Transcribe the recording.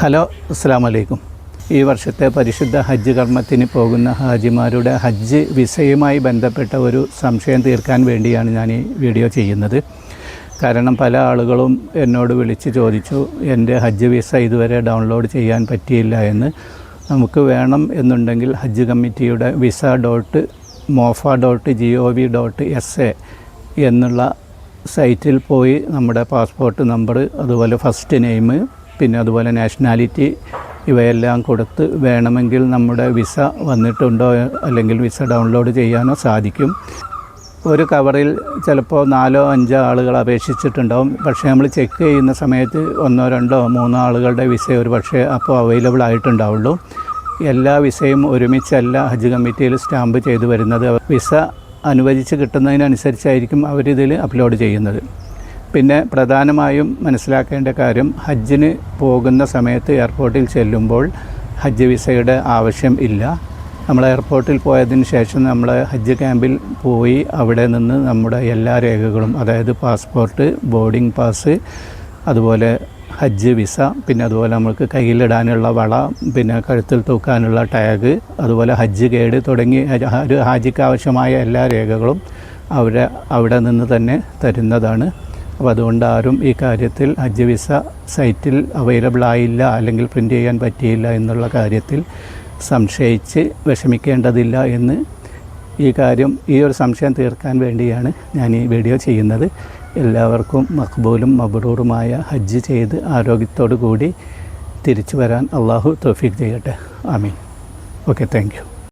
Hello അസ്സാം വലൈക്കും ഈ വർഷത്തെ പരിശുദ്ധ ഹജ്ജ് കർമ്മത്തിന് പോകുന്ന ഹാജിമാരുടെ ഹജ്ജ് വിസയുമായി ബന്ധപ്പെട്ട ഒരു സംശയം തീർക്കാൻ വേണ്ടിയാണ് ഞാൻ ഈ വീഡിയോ ചെയ്യുന്നത്. കാരണം പല ആളുകളും എന്നോട് വിളിച്ച് ചോദിച്ചു എന്റെ ഹജ്ജ് വിസ ഇതുവരെ ഡൗൺലോഡ് ചെയ്യാൻ പറ്റിയില്ല എന്ന്. നമുക്ക് വേണം എന്നുണ്ടെങ്കിൽ ഹജ്ജ് കമ്മിറ്റിയുടെ visa dot mofa dot G O V dot S A എന്നുള്ള സൈറ്റിൽ പോയി നമ്മുടെ പാസ്പോർട്ട് നമ്പർ അതുപോലെ ഫസ്റ്റ് നെയിം പിന്നെ അതുപോലെ നാഷണാലിറ്റി ഇവയെല്ലാം കൊടുത്ത് വേണമെങ്കിൽ നമ്മുടെ വിസ വന്നിട്ടുണ്ടോ അല്ലെങ്കിൽ വിസ ഡൗൺലോഡ് ചെയ്യാനോ സാധിക്കും. ഒരു കവറിൽ ചിലപ്പോൾ നാലോ അഞ്ചോ ആളുകൾ അപേക്ഷിച്ചിട്ടുണ്ടാവും. പക്ഷേ നമ്മൾ ചെക്ക് ചെയ്യുന്ന സമയത്ത് ഒന്നോ രണ്ടോ മൂന്നോ ആളുകളുടെ വിസ ഒരു പക്ഷേ അപ്പോൾ അവൈലബിൾ ആയിട്ടുണ്ടാവുള്ളൂ. എല്ലാ വിസയും ഒരുമിച്ചല്ല ഹജ്ജ് കമ്മിറ്റിയിൽ സ്റ്റാമ്പ് ചെയ്തു വരുന്നത്. വിസ അനുവദിച്ച് കിട്ടുന്നതിനനുസരിച്ചായിരിക്കും അവരിതിൽ അപ്ലോഡ് ചെയ്യുന്നത്. പിന്നെ പ്രധാനമായും മനസ്സിലാക്കേണ്ട കാര്യം ഹജ്ജിന് പോകുന്ന സമയത്ത് എയർപോർട്ടിൽ ചെല്ലുമ്പോൾ ഹജ്ജ് വിസയുടെ ആവശ്യം ഇല്ല. നമ്മൾ എയർപോർട്ടിൽ പോയതിന് ശേഷം നമ്മൾ ഹജ്ജ് ക്യാമ്പിൽ പോയി അവിടെ നിന്ന് നമ്മുടെ എല്ലാ രേഖകളും അതായത് പാസ്പോർട്ട് ബോർഡിംഗ് പാസ് അതുപോലെ ഹജ്ജ് വിസ പിന്നെ അതുപോലെ നമുക്ക് കയ്യിലിടാനുള്ള വള പിന്നെ കഴുത്തിൽ തൂക്കാനുള്ള ടാഗ് അതുപോലെ ഹജ്ജ് ഗൈഡ് തുടങ്ങി ഒരു ഹാജിക്ക് ആവശ്യമായ എല്ലാ രേഖകളും അവിടെ അവിടെ നിന്ന് തന്നെ തരുന്നതാണ്. അപ്പോൾ അതുകൊണ്ട് ആരും ഈ കാര്യത്തിൽ ഹജ്ജ് വിസ സൈറ്റിൽ അവൈലബിൾ ആയില്ല അല്ലെങ്കിൽ പ്രിന്റ് ചെയ്യാൻ പറ്റിയില്ല എന്നുള്ള കാര്യത്തിൽ സംശയിച്ച് വിഷമിക്കേണ്ടതില്ല എന്ന് ഈ കാര്യം ഈ ഒരു സംശയം തീർക്കാൻ വേണ്ടിയാണ് ഞാൻ ഈ വീഡിയോ ചെയ്യുന്നത്. എല്ലാവർക്കും മഖബൂലും മബ്രൂറുമായ ഹജ്ജ് ചെയ്ത് ആരോഗ്യത്തോടു കൂടി തിരിച്ചു വരാൻ അള്ളാഹു തൗഫീഖ് ചെയ്യട്ടെ. ആമീൻ. Okay thank